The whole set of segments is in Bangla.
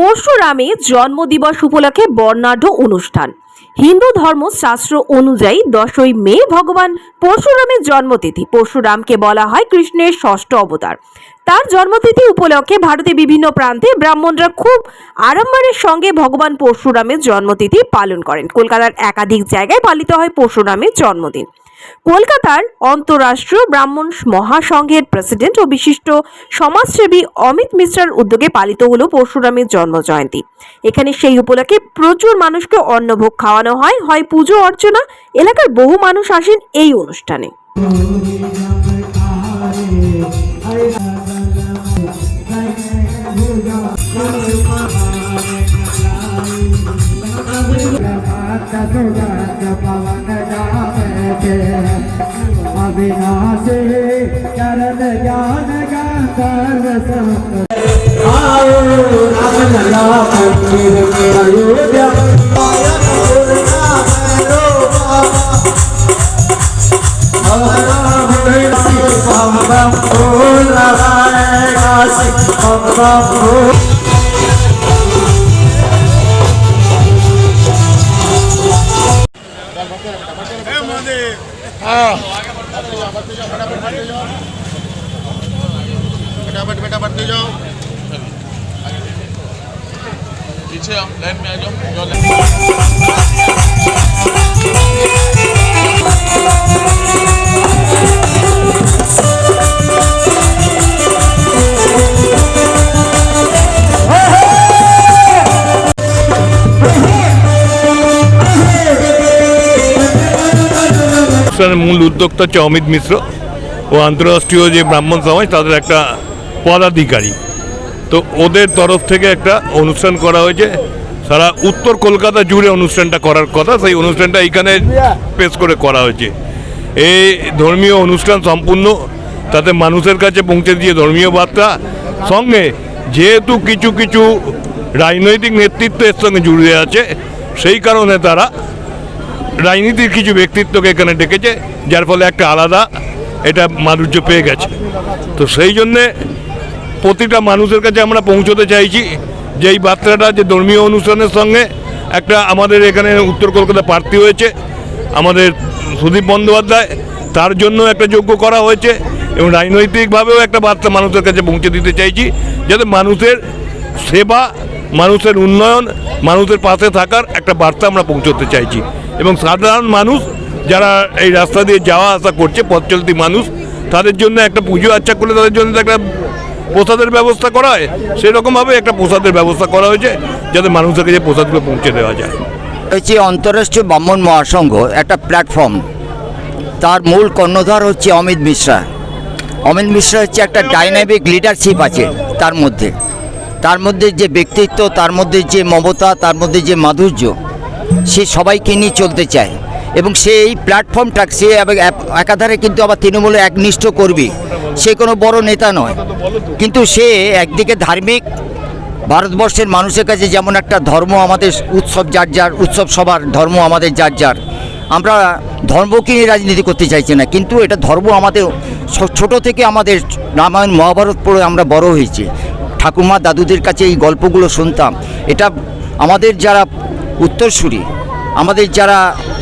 পরশুরামের জন্মদিবস উপলক্ষে বর্ণাঢ্য অনুষ্ঠান। হিন্দু ধর্ম শাস্ত্র অনুযায়ী দশই মে ভগবান পরশুরামের জন্মতিথি। পরশুরামকে বলা হয় কৃষ্ণের ষষ্ঠ অবতার। তার জন্মতিথি উপলক্ষে ভারতের বিভিন্ন প্রান্তে ব্রাহ্মণরা খুব আড়ম্বরের সঙ্গে ভগবান পরশুরামের জন্মতিথি পালন করেন। কলকাতার একাধিক জায়গায় পালিত হয় পরশুরামের জন্মদিন। কলকাতার অন্তরাষ্ট্রীয় ব্রাহ্মণ মহাসংঘের প্রেসিডেন্ট ও বিশিষ্ট সমাজসেবী অমিত মিশ্রার উদ্যোগে পালিত হলো পরশুরামের জন্ম জয়ন্তী এখানে সেই উপলক্ষে প্রচুর মানুষকে অন্নভোগ খাওয়ানো হয় হয় পুজো অর্চনা। এলাকার বহু মানুষ আসেন এই অনুষ্ঠানে। अविनाशी चरण ज्ञान गंधर्व आओ राम लला मंदिर में अयोध्या आया बोलना भैरो बाबा बम बम बोल रहा है पीछे आओ लाइन में आ जाओ जो लाइन অনুষ্ঠানের মূল উদ্যোক্তা হচ্ছে অমিত মিশ্র ও আন্তঃরাষ্ট্রীয় যে ব্রাহ্মণ সমাজ তাদের একটা পদাধিকারী তো ওদের তরফ থেকে একটা অনুষ্ঠান করা হয়েছে। সারা উত্তর কলকাতা জুড়ে অনুষ্ঠানটা করার কথা, সেই অনুষ্ঠানটা এইখানে পেশ করে করা হয়েছে। এই ধর্মীয় অনুষ্ঠান সম্পূর্ণ তাতে মানুষের কাছে পৌঁছে দিয়ে ধর্মীয় বার্তা। সঙ্গে যেহেতু কিছু কিছু রাজনৈতিক নেতৃত্বের সঙ্গে জুড়ে আছে, সেই কারণে তারা রাজনীতির কিছু ব্যক্তিত্বকে এখানে ডেকেছে, যার ফলে একটা আলাদা এটা মাধুর্য পেয়ে গেছে। তো সেই জন্যে প্রতিটা মানুষের কাছে আমরা পৌঁছতে চাইছি যে এই বার্তাটা যে ধর্মীয় অনুষ্ঠানের সঙ্গে একটা আমাদের এখানে উত্তর কলকাতা প্রার্থী হয়েছে, আমাদের সুদীপ বন্দ্যোপাধ্যায়, তার জন্য একটা যোগ্য করা হয়েছে এবং রাজনৈতিকভাবেও একটা বার্তা মানুষের কাছে পৌঁছে দিতে চাইছি যাতে মানুষের সেবা, মানুষের উন্নয়ন, মানুষের পাশে থাকার একটা বার্তা আমরা পৌঁছতে চাইছি। এবং সাধারণ মানুষ যারা এই রাস্তা দিয়ে যাওয়া আসা করছে, পথ মানুষ, তাদের জন্য একটা পুজো আচ্ছা করলে তাদের জন্য একটা প্রসাদের ব্যবস্থা করা হয় সেরকমভাবে একটা প্রসাদের ব্যবস্থা করা হয়েছে, যাতে মানুষের কাছে প্রসাদগুলো পৌঁছে দেওয়া যায়। হচ্ছে অন্তরাষ্ট্রীয় ব্রাহ্মণ মহাসংঘ একটা প্ল্যাটফর্ম তার মূল কর্ণধার হচ্ছে অমিত মিশ্রা। অমিত মিশ্রা হচ্ছে একটা ডাইনামিক লিডারশিপ আছে তার মধ্যে। তার মধ্যে যে ব্যক্তিত্ব, তার মধ্যে যে মমতা, তার মধ্যে যে মাধুর্য, সে সবাইকে নিয়ে চলতে চায়। এবং সে এই প্ল্যাটফর্মটা সে একাধারে কিন্তু আবার তৃণমূলে একনিষ্ঠ করবে সে কোনো বড় নেতা নয়। কিন্তু সে একদিকে ধার্মিক, ভারতবর্ষের মানুষের কাছে যেমন একটা ধর্ম আমাদের উৎসব যার যার, উৎসব সবার ধর্ম আমাদের যার যার, আমরা ধর্মকে নিয়ে রাজনীতি করতে চাইছি না। কিন্তু এটা ধর্ম আমাদের ছোট থেকে আমাদের রামায়ণ মহাভারত পড়ে আমরা বড় হয়েছি। ঠাকুমা দাদুদের কাছে এই গল্পগুলো শুনতাম। এটা আমাদের যারা উত্তরসূরি, আমাদের যারা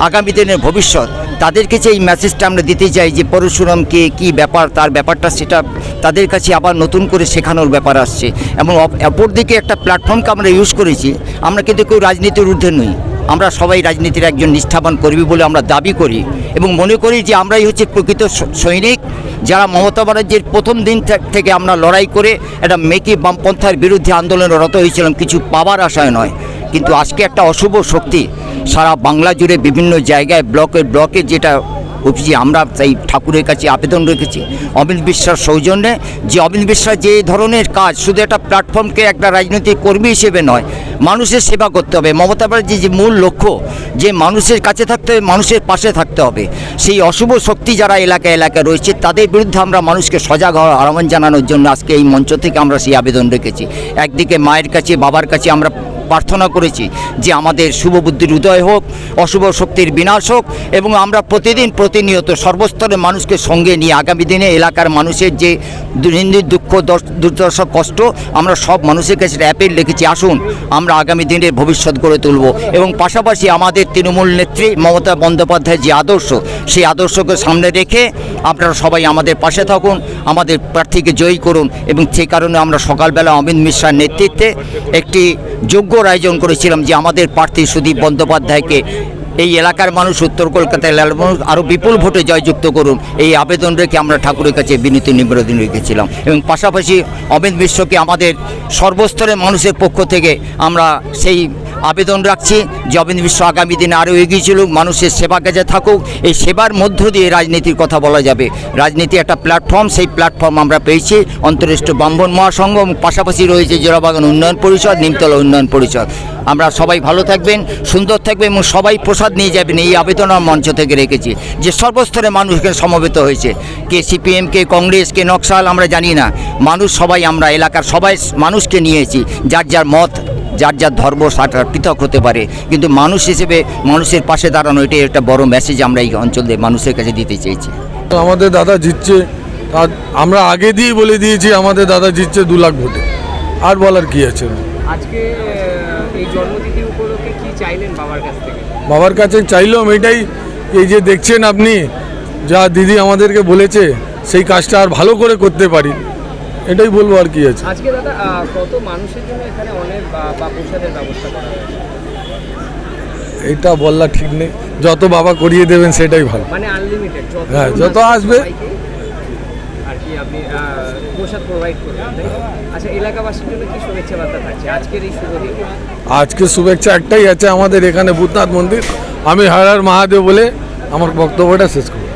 আগামী দিনের ভবিষ্যৎ তাদের যে এই মেসেজটা আমরা দিতে চাই যে পরশুরামকে কি ব্যাপার, তার ব্যাপারটা সেটা তাদের কাছে আবার নতুন করে শেখানোর ব্যাপার আসছে। এবং অপ- অপরদিকে একটা প্ল্যাটফর্মকে আমরা ইউজ করেছি, আমরা কিন্তু কেউ রাজনীতির ঊর্ধ্বে নই। আমরা সবাই রাজনীতির একজন নিষ্ঠাবান কর্মী বলে আমরা দাবি করি এবং মনে করি যে আমরাই হচ্ছে প্রকৃত সৈনিক যারা মমতা ব্যানার্জির প্রথম দিন থেকে আমরা লড়াই করে একটা মেকি বামপন্থার বিরুদ্ধে আন্দোলনে রত হয়েছিলাম। কিছু পাওয়ার আশায় নয়। কিন্তু আজকে একটা অশুভ শক্তি সারা বাংলা জুড়ে বিভিন্ন জায়গায়, ব্লকে ব্লকে যেটা অফিসে আমরা সেই ঠাকুরের কাছে আবেদন রেখেছি। অমিত বিশ্বাস সৌজন্যে যে অমিত বিশ্বাস যে ধরনের কাজ, শুধু একটা প্ল্যাটফর্মকে একটা রাজনৈতিক কর্মী হিসেবে নয়, মানুষের সেবা করতে হবে। মমতা ব্যানার্জি যে মূল লক্ষ্য, যে মানুষের কাছে থাকতে হবে, মানুষের পাশে থাকতে হবে। সেই অশুভ শক্তি যারা এলাকা এলাকায় রয়েছে, তাদের বিরুদ্ধে আমরা মানুষকে সজাগ হওয়ার আহ্বান জানানোর জন্য আজকে এই মঞ্চ থেকে আমরা সেই আবেদন রেখেছি। একদিকে মায়ের কাছে, বাবার কাছে আমরা প্রার্থনা করেছি যে আমাদের শুভ বুদ্ধির উদয় হোক, অশুভ শক্তির বিনাশ হোক এবং আমরা প্রতিদিন প্রতিনিয়ত সর্বস্তরের মানুষকে সঙ্গে নিয়ে আগামী দিনে এলাকার মানুষের যে দৈনন্দিন দুঃখ, দশ- দুর্দশা, কষ্ট, আমরা সব মানুষের কাছে অ্যাপিল লিখেছি, আসুন আমরা আগামী দিনের ভবিষ্যৎ গড়ে তুলব। এবং পাশাপাশি আমাদের তৃণমূল নেত্রী মমতা বন্দ্যোপাধ্যায়ের যে আদর্শ, সেই আদর্শকে সামনে রেখে আপনারা সবাই আমাদের পাশে থাকুন, আমাদের প্রার্থীকে জয়ী করুন এবং সেই কারণে আমরা সকালবেলা অমিত মিশ্রার নেতৃত্বে একটি যোগ্য আয়োজন করেছিলাম যে আমাদের প্রার্থী সুদীপ বন্দ্যোপাধ্যায়কে এই এলাকার মানুষ উত্তর কলকাতায় লাল মানুষ আরও বিপুল ভোটে জয়যুক্ত করুন। এই আবেদন রেখে আমরা ঠাকুরের কাছে বিনীত নিবেদন রেখেছিলাম এবং পাশাপাশি অমিত মিশ্রকে আমাদের সর্বস্তরের মানুষের পক্ষ থেকে আমরা সেই আবেদন রাখছি। যে বিশ্ব আগামী দিনে আরও এগিয়ে চলুক, মানুষের সেবা কাজে থাকুক। এই সেবার মধ্য দিয়ে রাজনীতির কথা বলা যাবে। রাজনীতি একটা প্ল্যাটফর্ম, সেই প্ল্যাটফর্ম আমরা পেয়েছি। অন্তরাষ্ট্রীয় ব্রাহ্মণ মহাসংঘ এবং পাশাপাশি রয়েছে জোড়াবাগান উন্নয়ন পরিষদ, নিমতলা উন্নয়ন পরিষদ। আমরা সবাই ভালো থাকবেন, সুন্দর থাকবেন এবং সবাই প্রসাদ নিয়ে যাবেন। এই আবেদন মঞ্চ থেকে রেখেছি। যে সর্বস্তরে মানুষ এখানে সমবেত হয়েছে। কে সিপিএম, কে কংগ্রেস, কে নকশাল, আমরা জানি না। মানুষ সবাই আমরা, এলাকার সবাই মানুষকে নিয়েছি। যার যার মত যার যার ধর্ম সাটা পৃথক হতে পারে। কিন্তু মানুষ হিসেবে মানুষের পাশে দাঁড়ানো এটাই একটা বড় মেসেজ আমরা এই অঞ্চলে মানুষের কাছে দিতে চেয়েছি। আমাদের দাদা জিতছে। আর আমরা আগে দিয়েই বলে দিয়েছি আমাদের দাদা জিতছে দু লাখ ভোটে। আর বলার কি আছে? আজকে আহ, এই জন্মতিথি উপলক্ষে কি চাইলেন বাবার কাছ থেকে? বাবার কাছে চাইলাম এটাই। এই যে দেখছেন আপনি যা দিদি আমাদেরকে বলেছে সেই কাজটা আর ভালো করে করতে পারি এটাই বলব আর কি আছে। আজকে দাদা কত মানুষের জন্য এখানে অনেক প্রসাদের ব্যবস্থা করা হয়েছে? এটা বললা ঠিক নেই। যত বাবা করিয়ে দেবেন সেটাই ভালো। মানে আনলিমিটেড হ্যাঁ, যত আসবে। আর কি আপনি প্রসাদ প্রোভাইড করবেন আচ্ছা এলাকাবাসীর জন্য কি শুভেচ্ছা বার্তা থাকছে? আজকের এই শুভ দিনে? আজকে শুভেচ্ছা একটাই আছে আমাদের এখানে ভূতনাথ মন্দির। আমি হারার মহাদেব বলে আমার বক্তব্যটা শেষ করব।